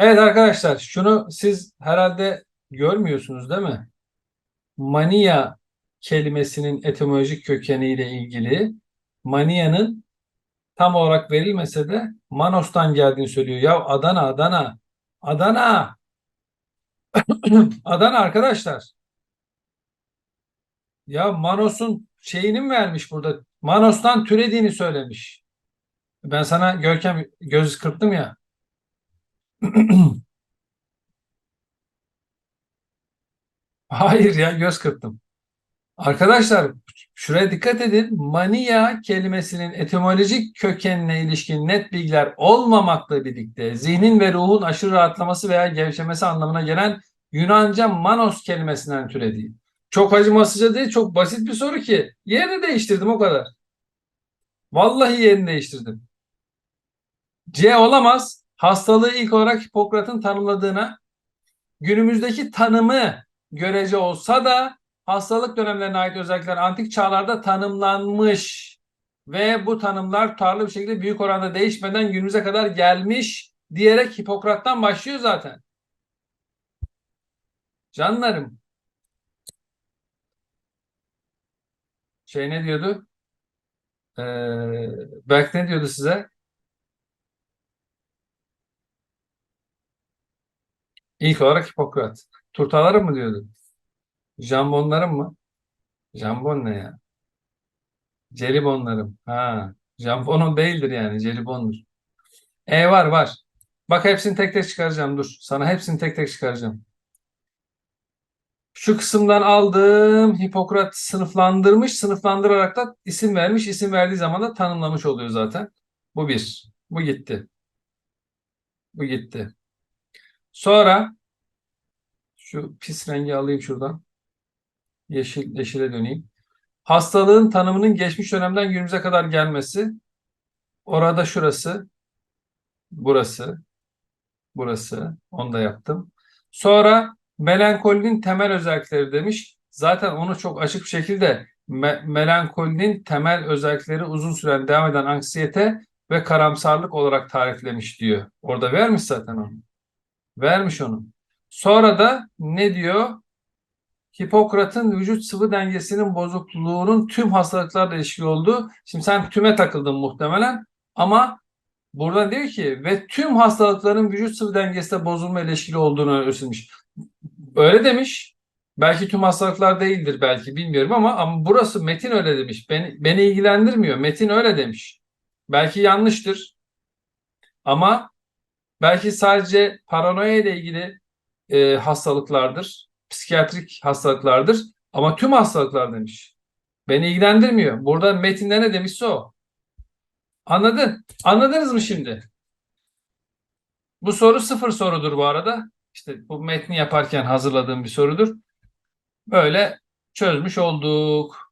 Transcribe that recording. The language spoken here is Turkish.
Evet arkadaşlar şunu siz herhalde görmüyorsunuz değil mi? Mania kelimesinin etimolojik kökeniyle ilgili mania'nın tam olarak verilmese de Manos'tan geldiğini söylüyor. Ya Adana, Adana, Adana, Adana arkadaşlar. Ya Manos'un şeyini mi vermiş burada? Manos'tan türediğini söylemiş. Ben sana Görkem göz kırptım ya. Hayır ya göz kırptım. Arkadaşlar şuraya dikkat edin. Mania kelimesinin etimolojik kökenine ilişkin net bilgiler olmamakla birlikte zihnin ve ruhun aşırı rahatlaması veya gevşemesi anlamına gelen Yunanca manos kelimesinden türediği. Çok acımasızca değil, çok basit bir soru ki. Yerini değiştirdim o kadar. Vallahi yerini değiştirdim. C olamaz. Hastalığı ilk olarak Hipokrat'ın tanımladığına günümüzdeki tanımı görece olsa da hastalık dönemlerine ait özellikler antik çağlarda tanımlanmış ve bu tanımlar tutarlı bir şekilde büyük oranda değişmeden günümüze kadar gelmiş diyerek Hipokrat'tan başlıyor zaten. Canlarım. Şey ne diyordu? Ee, Berk ne diyordu size? İlk olarak Hipokrat. Turtalarım mı diyordu? Jambonlarım mı? Jambon ne ya? Jelibonlarım. Ha. Jambonun değildir yani. Jelibondur. E var var. Bak hepsini tek tek çıkaracağım. Dur. Sana hepsini tek tek çıkaracağım. Şu kısımdan aldım. Hipokrat sınıflandırmış. Sınıflandırarak da isim vermiş. İsim verdiği zaman da tanımlamış oluyor zaten. Bu bir. Bu gitti. Bu gitti. Sonra şu pis rengi alayım şuradan. Yeşil, yeşile döneyim. Hastalığın tanımının geçmiş dönemden günümüze kadar gelmesi. Orada şurası, burası, burası. Onu da yaptım. Sonra melankolinin temel özellikleri demiş. Zaten onu çok açık bir şekilde me- melankolinin temel özellikleri uzun süren devam eden anksiyete ve karamsarlık olarak tariflemiş diyor. Orada vermiş zaten onu. Vermiş onu. Sonra da ne diyor? Hipokrat'ın vücut sıvı dengesinin bozukluğunun tüm hastalıklarla ilişkili olduğu. Şimdi sen tüme takıldın muhtemelen ama burada diyor ki ve tüm hastalıkların vücut sıvı dengesinde bozulma ile ilişkili olduğunu öğrenmiş. Öyle demiş. Belki tüm hastalıklar değildir belki bilmiyorum ama ama burası Metin öyle demiş. Beni, beni ilgilendirmiyor. Metin öyle demiş. Belki yanlıştır. Ama belki sadece paranoya ile ilgili e, hastalıklardır psikiyatrik hastalıklardır ama tüm hastalıklar demiş. Beni ilgilendirmiyor. Burada metinde ne demişse o. Anladın? Anladınız mı şimdi? Bu soru sıfır sorudur bu arada. İşte bu metni yaparken hazırladığım bir sorudur. Böyle çözmüş olduk.